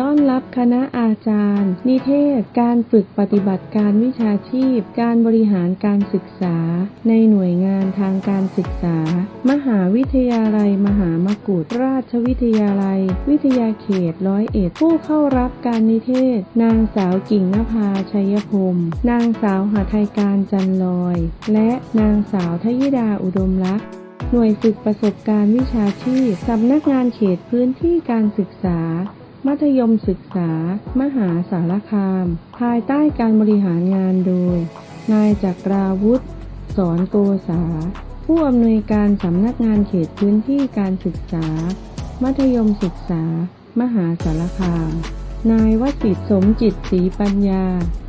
ต้อนรับคณะอาจารย์ นิเทศ การฝึกปฏิบัติการวิชาชีพ การบริหารการศึกษา ในหน่วยงานทางการศึกษา มหาวิทยาลัย มหามกุฏราชวิทยาลัย วิทยาเขตร้อยเอ็ดผู้เข้ารับการนิเทศ นางสาวกิ่งนภาชัยพรมนางสาวหาไทยการจันลอย และนางสาวทยิดาอุดมลักษ์หน่วยฝึกประสบการณ์วิชาชีพ สำนักงานเขตพื้นที่การศึกษา มัธยมศึกษา มหาสารคาม ภายใต้การบริหารงานโดย นายจักราวุฒิสอนโกษา ผู้อำนวยการสำนักงานเขตพื้นที่การศึกษา มัธยมศึกษา มหาสารคาม นายวสิทธิ์สมจิตศรีปัญญา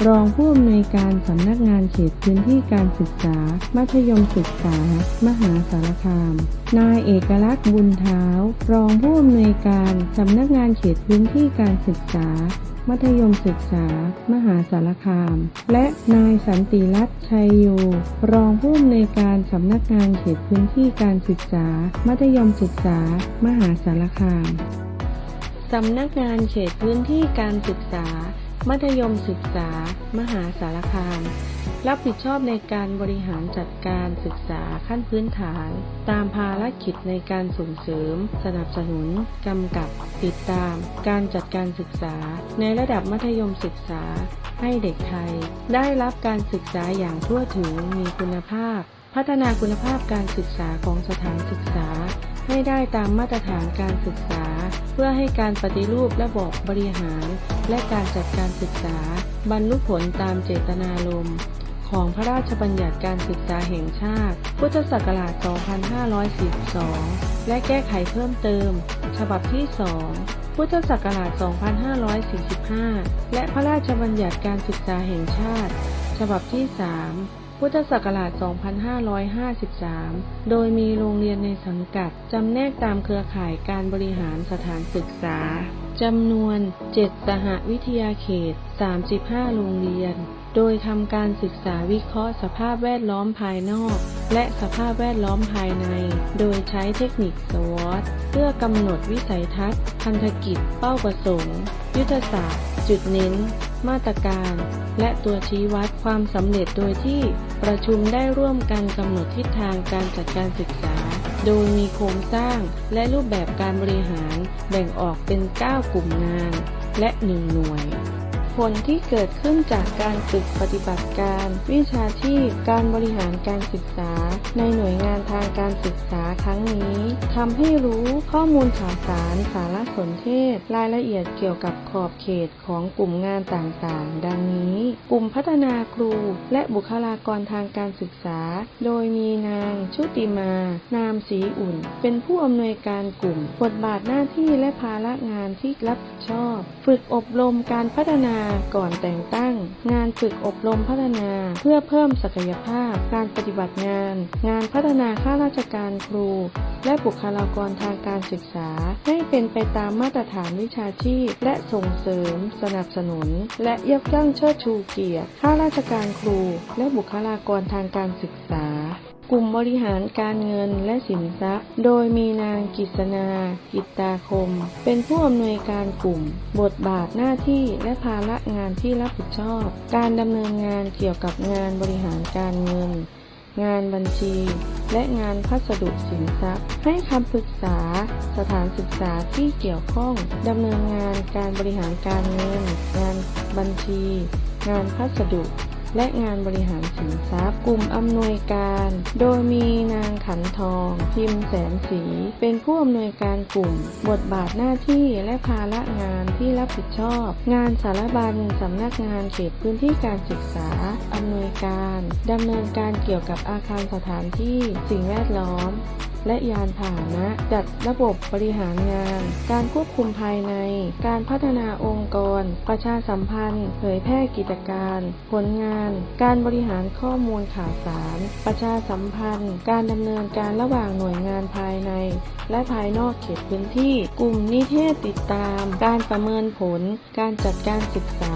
รองผู้อำนวยการสำนักงานเขตพื้นที่การศึกษา มัธยมศึกษา มหาสารคาม นายเอกลักษณ์บุญเท้า รองผู้อำนวยการสำนักงานเขตพื้นที่การศึกษา มัธยมศึกษา มหาสารคาม และนายสันติรัตน์ชัยโยรองผู้อำนวยการสำนักงานเขตพื้นที่การศึกษา มัธยมศึกษา มหาสารคาม สำนักงานเขตพื้นที่การศึกษา มัธยมศึกษา มหาสารคาม รับผิดชอบในการบริหารจัดการศึกษาขั้นพื้นฐาน ตามภารกิจในการส่งเสริม สนับสนุน กำกับ ติดตาม การจัดการศึกษา ในระดับมัธยมศึกษา ให้เด็กไทย ได้รับการศึกษาอย่างทั่วถึงมีคุณภาพ พัฒนาคุณภาพการศึกษาของสถานศึกษา ให้ได้ตามมาตรฐานการศึกษา เพื่อให้การปฏิรูประบบบริหาร และการจัดการศึกษา บรรลุผลตามเจตนารมณ์ของพระราชบัญญัติการศึกษาแห่งชาติ พุทธศักราช 2542 และแก้ไขเพิ่มเติม ฉบับที่ 2 พุทธศักราช 2545 และพระราชบัญญัติการศึกษาแห่งชาติ ฉบับที่ 3 พุทธศักราช 2553 โดยมีโรงเรียนในสังกัด จำแนกตามเครือข่ายการบริหารสถานศึกษา จำนวน 7 สหวิทยาเขต 35 โรงเรียน โดยทำการศึกษาวิเคราะห์สภาพแวดล้อมภายนอก และสภาพแวดล้อมภายใน โดยใช้เทคนิคสวอตเพื่อกำหนดวิสัยทัศน์ พันธกิจ เป้าประสงค์ ยุทธศาสตร์ จุดเน้น มาตรการ และตัวชี้วัดความสำเร็จโดยที่ประชุมได้ร่วมกันกำหนดทิศทางการจัดการศึกษา โดยมีโครงสร้างและรูปแบบการบริหารแบ่งออกเป็น 9 กลุ่มงาน และ 1 หน่วย ผลที่เกิดขึ้นจากการฝึกปฏิบัติการ วิชาชีพ การบริหารการศึกษา ในหน่วยงานทาง การศึกษาครั้งนี้ทำให้รู้ข้อมูลข่าวสารสารสนเทศ รายละเอียดเกี่ยวกับขอบเขตของกลุ่มงานต่างๆ ดังนี้ กลุ่มพัฒนาครูและบุคลากรทางการศึกษา โดยมีนางชุติมา นามศรีอุ่น เป็นผู้อำนวยการกลุ่ม บทบาทหน้าที่และภาระงานที่รับผิดชอบ ฝึกอบรมการพัฒนาก่อนแต่งตั้ง งานฝึกอบรมพัฒนา เพื่อเพิ่มศักยภาพ การปฏิบัติงาน งานพัฒนาข้าราราชการครู และบุคลากรทางการศึกษา ให้เป็นไปตามมาตรฐานวิชาชีพ และส่งเสริม สนับสนุน และยกย่องเชิดชูเกียรติข้าราชการครู และบุคลากรทางการศึกษากลุ่มบริหารการเงินและสินทรัพย์ โดยมีนางกิษณา กิตตาคม เป็นผู้อำนวยการกลุ่ม บทบาทหน้าที่และภาระงานที่รับผิดชอบ การดำเนินงานเกี่ยวกับงานบริหารการเงินานบัญชี และงานพัสดุสินทรัพย์ ให้คำปรึกษา สถานศึกษาที่เกี่ยวข้องดำเนินงานการบริหารการเงิน งานบัญชี งานพัสดุ และงานบริหารสินทรัพย์ กลุ่มอำนวยการ โดยมีนางขันทอง พิมพ์แสนสี เป็นผู้อำนวยการกลุ่ม บทบาทหน้าที่และภาระงานที่รับผิดชอบ งานสารบัญสำนักงานเขตพื้นที่การศึกษาอำนวยการดำเนินการเกี่ยวกับอาคารสถานที่สิ่งแวดล้อม และยานพาหนะ จัดระบบบริหารงาน การควบคุมภายใน การพัฒนาองค์กร ประชาสัมพันธ์ เผยแพร่กิจการ ผลงาน การบริหารข้อมูลข่าวสาร ประชาสัมพันธ์ การดำเนินการระหว่างหน่วยงานภายใน และภายนอกเขตพื้นที่ กลุ่มนิเทศติดตาม การประเมินผล การจัดการศึกษา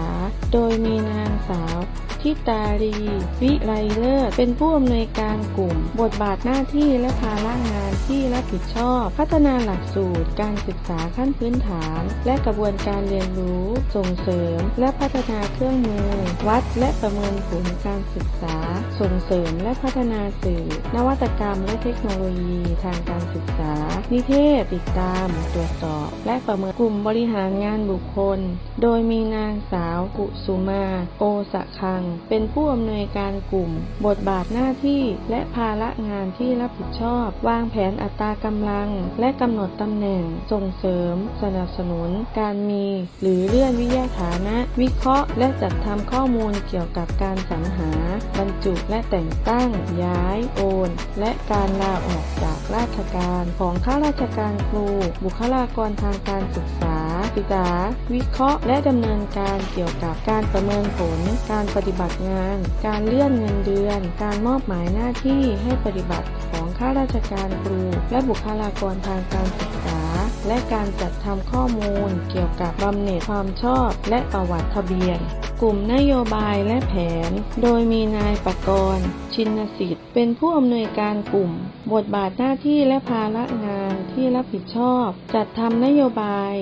โดยมีนางสาวทิตารี วิไลเลิศเป็นผู้อำนวยการกลุ่ม บทบาทหน้าที่และภาระงานที่รับผิดชอบ พัฒนาหลักสูตร การศึกษาขั้นพื้นฐาน และกระบวนการเรียนรู้ ส่งเสริม และพัฒนาเครื่องมือ วัดและประเมินผลการศึกษา ส่งเสริมและพัฒนาสื่อ นวัตกรรม และเทคโนโลยีทางการศึกษา นิเทศติดตาม ตรวจสอบ และประเมินกลุ่มบริหารงานบุคคล โดยมีนางสาวกุกุสุมา โอสะคัง เป็นผู้อำนวยการกลุ่ม บทบาทหน้าที่และภาระงานที่รับผิดชอบ วางแผนอัตรากำลัง และกำหนดตำแหน่ง ส่งเสริม สนับสนุน การมี หรือเลื่อนวิทยาฐานะ วิเคราะห์ และจัดทำข้อมูลเกี่ยวกับการสรรหา บรรจุและแต่งตั้ง ย้าย โอน และการลาออกจากราชการของข้าราชการครู บุคลากรทางการศึกษาศึกษา วิเคราะห์ และดำเนินการเกี่ยวกับการประเมินผล การปฏิบัติงาน การเลื่อนเงินเดือน การมอบหมายหน้าที่ให้ปฏิบัติของข้าราชการครู และบุคลากรทางการศึกษา และการจัดทำข้อมูลเกี่ยวกับบำเหน็จความชอบ และประวัติทะเบียน กลุ่มนโยบายและแผน โดยมีนายปกรณ์ชินสิทธิ์ เป็นผู้อำนวยการกลุ่ม บทบาทหน้าที่และภาระงานที่รับผิดชอบ จัดทำนโยบาย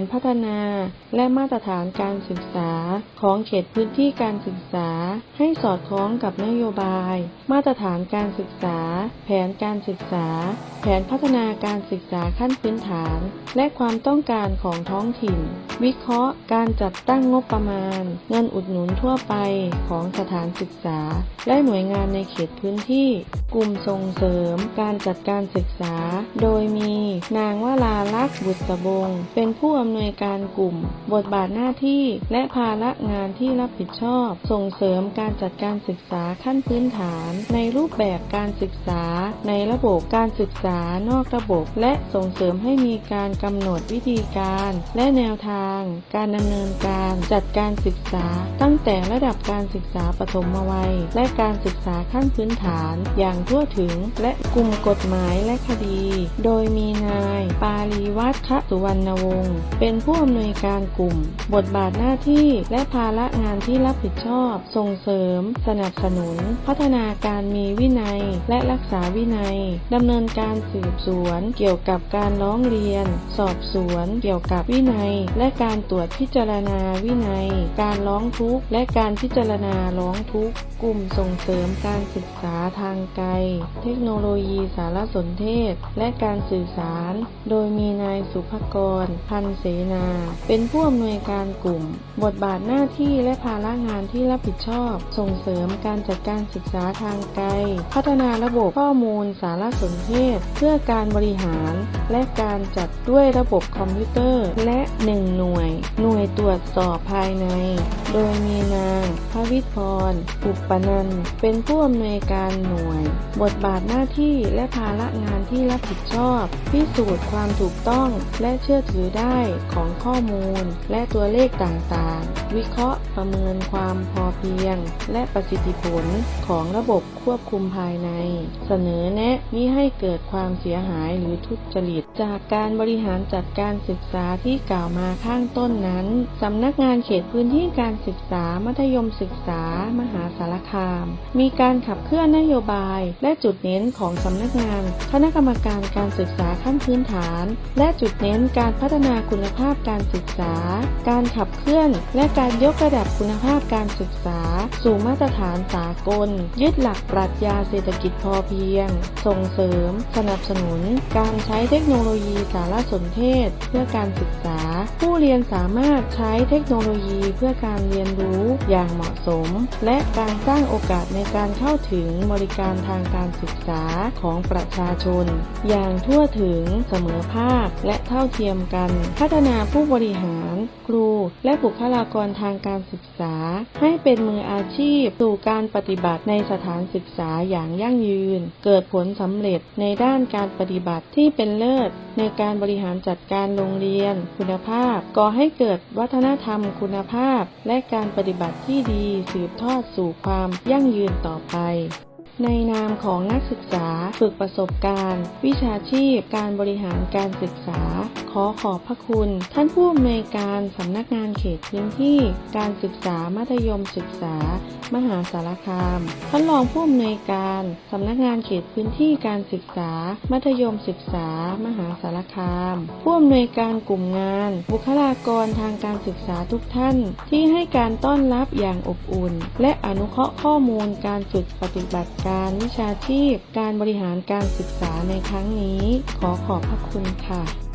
นพัฒนาและมาตรฐานการศึกษาของเขตพื้นที่การศึกษา ให้สอดคล้องกับนโยบาย มาตรฐานการศึกษา แผนการศึกษา แผนพัฒนาการศึกษาขั้นพื้นฐาน และความต้องการของท้องถิ่น วิเคราะห์การจัดตั้งงบประมาณ เงินอุดหนุนทั่วไปของสถานศึกษา และหน่วยงานในเขตพื้นที่ กลุ่มส่งเสริม การจัดการศึกษา โดยมี นางวราลักษณ์บุตรบง เป็นผู้อำนวยการกลุ่ม บทบาทหน้าที่ และภาระงานที่รับผิดชอบ ส่งเสริมการจัดการศึกษาขั้นพื้นฐาน ในรูปแบบการศึกษา ในระบบการศึกษานอกระบบ และส่งเสริมให้มีการกำหนดวิธีการ และแนวทาง การดำเนินการจัดการศึกษา ตั้งแต่ระดับการศึกษาปฐมวัย และการศึกษาขั้นพื้นฐาน อย่างทั่วถึง และกลุ่มกฎหมายและคดี โดยมีนาย ปาลีวัฒน์สุวรรณวงศ์เป็นผู้อำนวยการกลุ่ม บทบาทหน้าที่และภาระงานที่รับผิดชอบ ส่งเสริม สนับสนุน พัฒนาการมีวินัย และรักษาวินัยดำเนินการสืบสวน เกี่ยวกับการร้องเรียน สอบสวน เกี่ยวกับวินัย และการตรวจพิจารณาวินัย การร้องทุกข์และการพิจารณาร้องทุกข์กลุ่มส่งเสริมการศึกษาทางไกล เทคโนโลยีสารสนเทศ และการสื่อสาร โดยมีนายสุภกร พันเสนา เป็นผู้อำนวยการกลุ่ม บทบาทหน้าที่และภาระงานที่รับผิดชอบ ส่งเสริมการจัดการศึกษาทางไกล พัฒนาระบบข้อมูลสารสนเทศ เพื่อการบริหาร และการจัดด้วยระบบคอมพิวเตอร์ และ 1 หน่วย หน่วยตรวจสอบภายใน โดยมีนางพวิพรอุปนันท์เป็นผู้อำนวยการหน่วย บทบาทหน้าที่และภาระงานที่รับผิดชอบ พิสูจน์ความถูกต้องและเชื่อถือได้ของข้อมูล และตัวเลขต่างๆ วิเคราะห์ประเมินความพอเพียง และประสิทธิผลของระบบควบคุมภายใน เสนอแนะมิให้เกิดความเสียหายหรือทุจริต จากการบริหารจัดการศึกษาที่กล่าวมาข้างต้นนั้น สำนักงานเขตพื้นที่การศึกษา มัธยมศึกษา มหาสารคาม มีการขับเคลื่อนนโยบาย และจุดเน้นของสำนักงาน คณะกรรมการการศึกษาขั้นพื้นฐาน และจุดเน้นการพัฒนาคุณภาพการศึกษา การขับเคลื่อน และการยกระดับคุณภาพการศึกษา สู่มาตรฐานสากล ยึดหลักปรัชญาเศรษฐกิจพอเพียง ส่งเสริม สนับสนุน การใช้เทคโนโลยีสารสนเทศ เพื่อการศึกษา ผู้เรียนสามารถใช้เทคโนโลยีเพื่อการเรียนรู้อย่างเหมาะสม และการสร้างโอกาสในการเข้าถึงบริการทางการศึกษาของประชาชน อย่างทั่วถึงเสมอภาคและเท่าเทียมกัน พัฒนาผู้บริหาร ครู และบุคลากรทางการศึกษา ให้เป็นมืออาชีพสู่การปฏิบัติในสถานศึกึกษาอย่างยั่งยืน เกิดผลสำเร็จในด้านการปฏิบัติที่เป็นเลิศ ในการบริหารจัดการโรงเรียน คุณภาพ ก่อให้เกิดวัฒนธรรมคุณภาพ และการปฏิบัติที่ดีสืบทอดสู่ความยั่งยืนต่อไป ในนามของนักศึกษาฝึกประสบการณ์ วิชาชีพ การบริหารการศึกษา ขอขอบพระคุณ ท่านผู้อำนวยการสำนักงานเขตพื้นที่ การศึกษามัธยมศึกษา มหาสารคาม ท่านรองผู้อำนวยการสำนักงานเขตพื้นที่การศึกษา มัธยมศึกษา มหาสารคาม ผู้อำนวยการกลุ่มงาน บุคลากรทางการศึกษาทุกท่าน ที่ให้การต้อนรับอย่างอบอุ่น และอนุเคราะห์ข้อมูลการฝึกปฏิบัติการวิชาชีพ การบริหารการศึกษาในครั้งนี้ ขอขอบพระคุณค่ะ